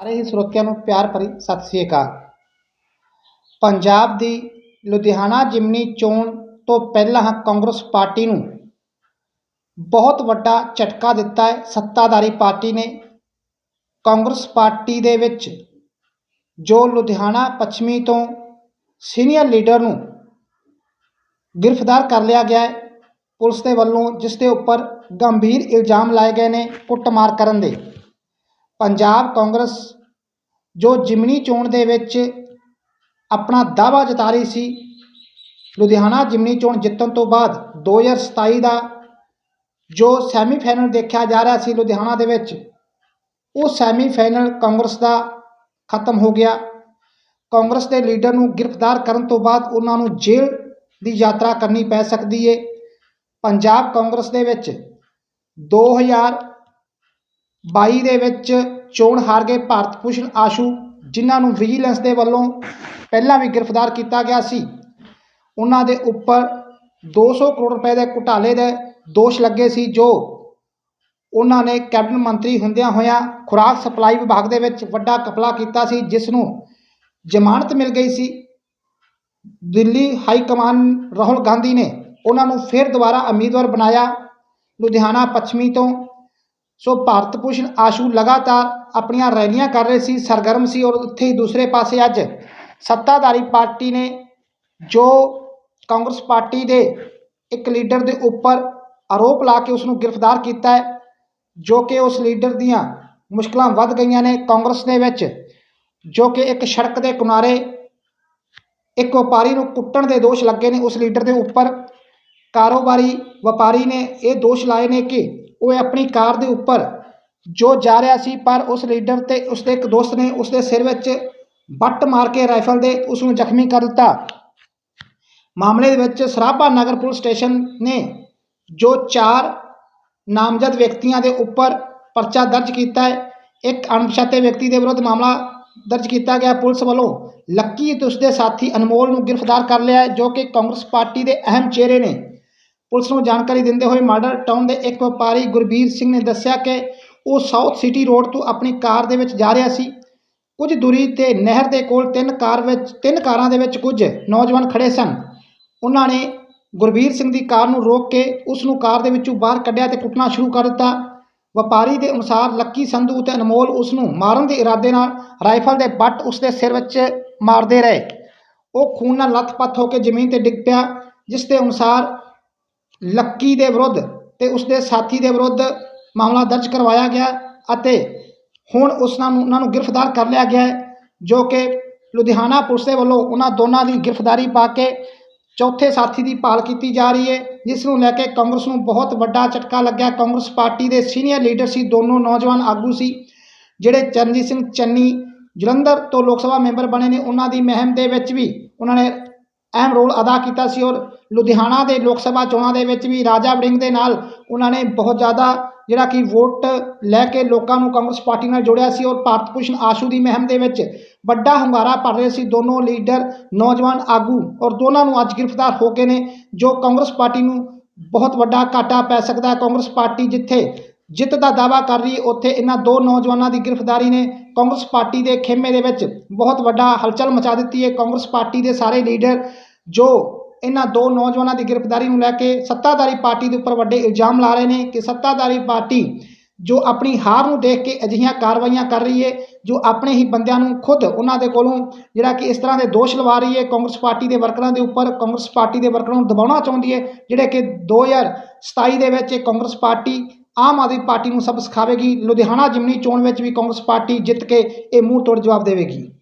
ਸਾਰੇ ਹੀ ਸਰੋਤਿਆਂ ਨੂੰ ਪਿਆਰ ਭਰੀ ਸਤਿ ਸ੍ਰੀ ਅਕਾਲ। ਪੰਜਾਬ ਦੀ ਲੁਧਿਆਣਾ ਜਿਮਨੀ ਚੋਣ ਤੋਂ ਪਹਿਲਾਂ ਕਾਂਗਰਸ ਪਾਰਟੀ ਨੂੰ ਬਹੁਤ ਵੱਡਾ ਝਟਕਾ ਦਿੱਤਾ ਹੈ। ਸੱਤਾਧਾਰੀ ਪਾਰਟੀ ਨੇ ਕਾਂਗਰਸ ਪਾਰਟੀ ਦੇ ਵਿੱਚ ਜੋ ਲੁਧਿਆਣਾ ਪੱਛਮੀ ਤੋਂ ਸੀਨੀਅਰ ਲੀਡਰ ਨੂੰ ਗ੍ਰਿਫਤਾਰ ਕਰ ਲਿਆ ਗਿਆ ਹੈ, ਪੁਲਿਸ ਦੇ ਵੱਲੋਂ ਜਿਸ ਦੇ ਉੱਪਰ ਗੰਭੀਰ ਇਲਜ਼ਾਮ ਲਾਏ ਗਏ ਨੇ ਕੁੱਟਮਾਰ ਕਰਨ ਦੇ। ਪੰਜਾਬ ਕਾਂਗਰਸ, ਜੋ ਜਿਮਨੀ ਚੋਣ ਦੇ ਵਿੱਚ ਆਪਣਾ ਦਾਅਵਾ ਜਤਾ ਰਹੀ ਸੀ, ਲੁਧਿਆਣਾ ਜਿਮਨੀ ਚੋਣ ਜਿੱਤਣ ਤੋਂ ਬਾਅਦ 2027 ਦਾ ਜੋ ਸੈਮੀਫਾਈਨਲ ਦੇਖਿਆ ਜਾ ਰਿਹਾ ਸੀ ਲੁਧਿਆਣਾ ਦੇ ਵਿੱਚ, ਉਹ ਸੈਮੀਫਾਈਨਲ ਕਾਂਗਰਸ ਦਾ ਖਤਮ ਹੋ ਗਿਆ। ਕਾਂਗਰਸ ਦੇ ਲੀਡਰ ਨੂੰ ਗ੍ਰਿਫਤਾਰ ਕਰਨ ਤੋਂ ਬਾਅਦ ਉਹਨਾਂ ਨੂੰ ਜੇਲ੍ਹ ਦੀ ਯਾਤਰਾ ਕਰਨੀ ਪੈ ਸਕਦੀ ਏ। ਪੰਜਾਬ ਕਾਂਗਰਸ ਦੇ ਵਿੱਚ 2022 ਦੇ ਵਿੱਚ ਚੋਣ ਹਾਰ ਗਏ ਭਾਰਤ ਭੂਸ਼ਣ ਆਸ਼ੂ, ਜਿਨ੍ਹਾਂ ਨੂੰ ਵਿਜੀਲੈਂਸ ਦੇ ਵੱਲੋਂ ਪਹਿਲਾਂ ਵੀ ਗ੍ਰਿਫਤਾਰ ਕੀਤਾ ਗਿਆ ਸੀ। ਉਹਨਾਂ ਦੇ ਉੱਪਰ 200 ਕਰੋੜ ਰੁਪਏ ਦੇ ਘੁਟਾਲੇ ਦੇ ਦੋਸ਼ ਲੱਗੇ ਸੀ, ਜੋ ਉਹਨਾਂ ਨੇ ਕੈਬਨਿਟ ਮੰਤਰੀ ਹੁੰਦਿਆਂ ਹੋਇਆਂ ਖੁਰਾਕ ਸਪਲਾਈ ਵਿਭਾਗ ਦੇ ਵਿੱਚ ਵੱਡਾ ਕਪਲਾ ਕੀਤਾ ਸੀ, ਜਿਸ ਨੂੰ ਜ਼ਮਾਨਤ ਮਿਲ ਗਈ ਸੀ। ਦਿੱਲੀ ਹਾਈ ਕਮਾਨ ਰਾਹੁਲ ਗਾਂਧੀ ਨੇ ਉਹਨਾਂ ਨੂੰ ਫਿਰ ਦੁਬਾਰਾ ਉਮੀਦਵਾਰ ਬਣਾਇਆ। ਲੁਧਿਆਣਾ ਪੱਛਮੀ ਤੋਂ ਸੋ ਭਾਰਤ ਭੂਸ਼ਣ ਆਸ਼ੂ ਲਗਾਤਾਰ ਆਪਣੀਆਂ ਰੈਲੀਆਂ ਕਰ ਰਹੇ ਸੀ, ਸਰਗਰਮ ਸੀ ਔਰ ਉੱਥੇ ਹੀ ਦੂਸਰੇ ਪਾਸੇ ਅੱਜ ਸੱਤਾਧਾਰੀ ਪਾਰਟੀ ਨੇ ਜੋ ਕਾਂਗਰਸ ਪਾਰਟੀ ਦੇ ਇੱਕ ਲੀਡਰ ਦੇ ਉੱਪਰ ਆਰੋਪ ਲਾ ਕੇ ਉਸ ਨੂੰ ਗ੍ਰਿਫਤਾਰ ਕੀਤਾ ਹੈ, ਜੋ ਕਿ ਉਸ ਲੀਡਰ ਦੀਆਂ ਮੁਸ਼ਕਲਾਂ ਵੱਧ ਗਈਆਂ ਨੇ ਕਾਂਗਰਸ ਦੇ ਵਿੱਚ, ਜੋ ਕਿ ਇੱਕ ਸੜਕ ਦੇ ਕਿਨਾਰੇ ਇੱਕ ਵਪਾਰੀ ਨੂੰ ਕੁੱਟਣ ਦੇ ਦੋਸ਼ ਲੱਗੇ ਨੇ ਉਸ ਲੀਡਰ ਦੇ ਉੱਪਰ। ਕਾਰੋਬਾਰੀ ਵਪਾਰੀ ਨੇ ਇਹ ਦੋਸ਼ ਲਾਏ ਨੇ ਕਿ ਉਹ ਆਪਣੀ ਕਾਰ ਦੇ ਉੱਪਰ ਜੋ ਜਾ ਰਿਹਾ ਸੀ, ਪਰ ਉਸ ਲੀਡਰ ਤੇ ਉਸਦੇ ਇੱਕ ਦੋਸਤ ਨੇ ਉਸਦੇ ਸਿਰ ਵਿੱਚ ਬੱਟ ਮਾਰ ਕੇ ਰਾਈਫਲ ਦੇ ਉਸ ਨੂੰ ਜ਼ਖਮੀ ਕਰ ਦਿੱਤਾ। ਮਾਮਲੇ ਦੇ ਵਿੱਚ ਸਰਾਭਾ ਨਗਰ ਪੁਲਿਸ ਸਟੇਸ਼ਨ ਨੇ ਜੋ ਚਾਰ ਨਾਮਜ਼ਦ ਵਿਅਕਤੀਆਂ ਦੇ ਉੱਪਰ ਪਰਚਾ ਦਰਜ ਕੀਤਾ ਹੈ, ਇੱਕ ਅਣਪਛਾਤੇ ਵਿਅਕਤੀ ਦੇ ਵਿਰੁੱਧ ਮਾਮਲਾ ਦਰਜ ਕੀਤਾ ਗਿਆ। ਪੁਲਿਸ ਵੱਲੋਂ ਲੱਕੀ ਤੇ ਉਸਦੇ ਸਾਥੀ ਅਨਮੋਲ ਨੂੰ ਗ੍ਰਿਫਤਾਰ ਕਰ ਲਿਆ ਹੈ, ਜੋ ਕਿ ਕਾਂਗਰਸ ਪਾਰਟੀ ਦੇ ਅਹਿਮ ਚਿਹਰੇ ਨੇ। ਪੁਲਿਸ ਨੂੰ ਜਾਣਕਾਰੀ ਦਿੰਦੇ ਹੋਏ ਮਾਡਲ ਟਾਊਨ ਦੇ ਇੱਕ ਵਪਾਰੀ ਗੁਰਬੀਰ ਸਿੰਘ ਨੇ ਦੱਸਿਆ ਕਿ ਉਹ ਸਾਊਥ ਸਿਟੀ ਰੋਡ ਤੋਂ ਆਪਣੀ ਕਾਰ ਦੇ ਵਿੱਚ ਜਾ ਰਿਹਾ ਸੀ। ਕੁਝ ਦੂਰੀ ਤੇ ਨਹਿਰ ਦੇ ਕੋਲ ਤਿੰਨ ਕਾਰ ਵਿੱਚ, ਤਿੰਨ ਕਾਰਾਂ ਦੇ ਵਿੱਚ ਕੁਝ ਨੌਜਵਾਨ ਖੜੇ ਸਨ। ਉਹਨਾਂ ਨੇ ਗੁਰਬੀਰ ਸਿੰਘ ਦੀ ਕਾਰ ਨੂੰ ਰੋਕ ਕੇ ਉਸ ਨੂੰ ਕਾਰ ਦੇ ਵਿੱਚੋਂ ਬਾਹਰ ਕੱਢਿਆ ਤੇ ਕੁੱਟਣਾ ਸ਼ੁਰੂ ਕਰ ਦਿੱਤਾ। ਵਪਾਰੀ ਦੇ ਅਨੁਸਾਰ ਲੱਕੀ ਸੰਧੂ ਤੇ ਅਨਮੋਲ ਉਸ ਨੂੰ ਮਾਰਨ ਦੇ ਇਰਾਦੇ ਨਾਲ ਰਾਈਫਲ ਦੇ ਬੱਟ ਉਸ ਦੇ ਸਿਰ ਵਿੱਚ ਮਾਰਦੇ ਰਹੇ। ਉਹ ਖੂਨ ਨਾਲ ਲੱਥ-ਪੱਥ ਹੋ ਕੇ ਜ਼ਮੀਨ ਤੇ ਡਿੱਗ ਪਿਆ, ਜਿਸ ਦੇ ਅਨੁਸਾਰ ਲੱਕੀ ਦੇ ਵਿਰੁੱਧ ਤੇ ਉਸਦੇ ਸਾਥੀ ਦੇ ਵਿਰੁੱਧ ਮਾਮਲਾ ਦਰਜ ਕਰਵਾਇਆ ਗਿਆ ਅਤੇ ਹੁਣ ਉਸ ਨੂੰ ਉਹਨਾਂ ਨੂੰ ਗ੍ਰਿਫਤਾਰ ਕਰ ਲਿਆ ਗਿਆ ਹੈ, ਜੋ ਕਿ ਲੁਧਿਆਣਾ ਪੁਲਿਸ ਦੇ ਵੱਲੋਂ ਉਹਨਾਂ ਦੋਨਾਂ ਦੀ ਗ੍ਰਿਫਤਾਰੀ ਪਾ ਕੇ ਚੌਥੇ ਸਾਥੀ ਦੀ ਭਾਲ ਕੀਤੀ ਜਾ ਰਹੀ ਹੈ, ਜਿਸ ਨੂੰ ਲੈ ਕੇ ਕਾਂਗਰਸ ਨੂੰ ਬਹੁਤ ਵੱਡਾ ਝਟਕਾ ਲੱਗਿਆ। ਕਾਂਗਰਸ ਪਾਰਟੀ ਦੇ ਸੀਨੀਅਰ ਲੀਡਰ ਸੀ, ਦੋਨੋਂ ਨੌਜਵਾਨ ਆਗੂ ਸੀ, ਜਿਹੜੇ ਚਰਨਜੀਤ ਸਿੰਘ ਚੰਨੀ, ਜਲੰਧਰ ਤੋਂ ਲੋਕ ਸਭਾ ਮੈਂਬਰ ਬਣੇ ਨੇ। ਉਹਨਾਂ ਦੀ ਮਹਿਮ ਦੇ ਵਿੱਚ ਵੀ ਉਹਨਾਂ ਨੇ ਅਹਿਮ ਰੋਲ ਅਦਾ ਕੀਤਾ ਸੀ ਔਰ ਲੁਧਿਆਣਾ ਦੇ ਲੋਕ ਸਭਾ ਚੋਣਾਂ ਦੇ ਵਿੱਚ ਵੀ ਰਾਜਾ ਵੜਿੰਗ ਦੇ ਨਾਲ ਉਹਨਾਂ ਨੇ ਬਹੁਤ ਜ਼ਿਆਦਾ ਜਿਹੜਾ ਕਿ ਵੋਟ ਲੈ ਕੇ ਲੋਕਾਂ ਨੂੰ ਕਾਂਗਰਸ ਪਾਰਟੀ ਨਾਲ ਜੋੜਿਆ ਸੀ ਔਰ ਭਾਰਤ ਭੂਸ਼ਣ ਆਸ਼ੂ ਦੀ ਮਹਿਮ ਦੇ ਵਿੱਚ ਵੱਡਾ ਹੰਗਾਰਾ ਭਰ ਰਹੇ ਸੀ। ਦੋਨੋਂ ਲੀਡਰ, ਨੌਜਵਾਨ ਆਗੂ ਔਰ ਦੋਨਾਂ ਨੂੰ ਅੱਜ ਗ੍ਰਿਫਤਾਰ ਹੋ ਗਏ ਨੇ, ਜੋ ਕਾਂਗਰਸ ਪਾਰਟੀ ਨੂੰ ਬਹੁਤ ਵੱਡਾ ਘਾਟਾ ਪੈ ਸਕਦਾ ਹੈ। ਕਾਂਗਰਸ ਪਾਰਟੀ ਜਿੱਥੇ ਜਿੱਤ ਦਾ ਦਾਵਾ ਕਰ ਰਹੀ, ਉੱਥੇ ਇਹਨਾਂ ਦੋ ਨੌਜਵਾਨਾਂ ਦੀ ਗ੍ਰਿਫਤਾਰੀ ਨੇ ਕਾਂਗਰਸ ਪਾਰਟੀ ਦੇ ਖੇਮੇ ਦੇ ਵਿੱਚ ਬਹੁਤ ਵੱਡਾ ਹਲਚਲ ਮਚਾ ਦਿੱਤੀ ਹੈ। ਕਾਂਗਰਸ ਪਾਰਟੀ ਦੇ ਸਾਰੇ ਲੀਡਰ ਜੋ ਇਹਨਾਂ ਦੋ ਨੌਜਵਾਨਾਂ ਦੀ ਗ੍ਰਿਫਤਾਰੀ ਨੂੰ ਲੈ ਕੇ ਸੱਤਾਧਾਰੀ ਪਾਰਟੀ ਦੇ ਉੱਪਰ ਵੱਡੇ ਇਲਜ਼ਾਮ ਲਾ ਰਹੇ ਨੇ ਕਿ ਸੱਤਾਧਾਰੀ ਪਾਰਟੀ ਜੋ ਆਪਣੀ ਹਾਰ ਨੂੰ ਦੇਖ ਕੇ ਅਜਿਹੀਆਂ ਕਾਰਵਾਈਆਂ ਕਰ ਰਹੀ ਹੈ, ਜੋ ਆਪਣੇ ਹੀ ਬੰਦਿਆਂ ਨੂੰ ਖੁਦ ਉਹਨਾਂ ਦੇ ਕੋਲੋਂ ਜਿਹੜਾ ਕਿ ਇਸ ਤਰ੍ਹਾਂ ਦੇ ਦੋਸ਼ ਲਵਾ ਰਹੀ ਹੈ, ਕਾਂਗਰਸ ਪਾਰਟੀ ਦੇ ਵਰਕਰਾਂ ਦੇ ਉੱਪਰ, ਕਾਂਗਰਸ ਪਾਰਟੀ ਦੇ ਵਰਕਰਾਂ ਨੂੰ ਦਬਾਉਣਾ ਚਾਹੁੰਦੀ ਹੈ, ਜਿਹੜੇ ਕਿ 2027 ਦੇ ਵਿੱਚ ਇਹ ਕਾਂਗਰਸ ਪਾਰਟੀ ਆਮ ਆਦਮੀ ਪਾਰਟੀ ਨੂੰ ਸਬਕ ਸਿਖਾਵੇਗੀ, ਲੁਧਿਆਣਾ ਜਿਮਨੀ ਚੋਣ ਵਿੱਚ ਵੀ ਕਾਂਗਰਸ ਪਾਰਟੀ ਜਿੱਤ ਕੇ ਇਹ ਮੂੰਹ ਤੋੜ ਜਵਾਬ ਦੇਵੇਗੀ।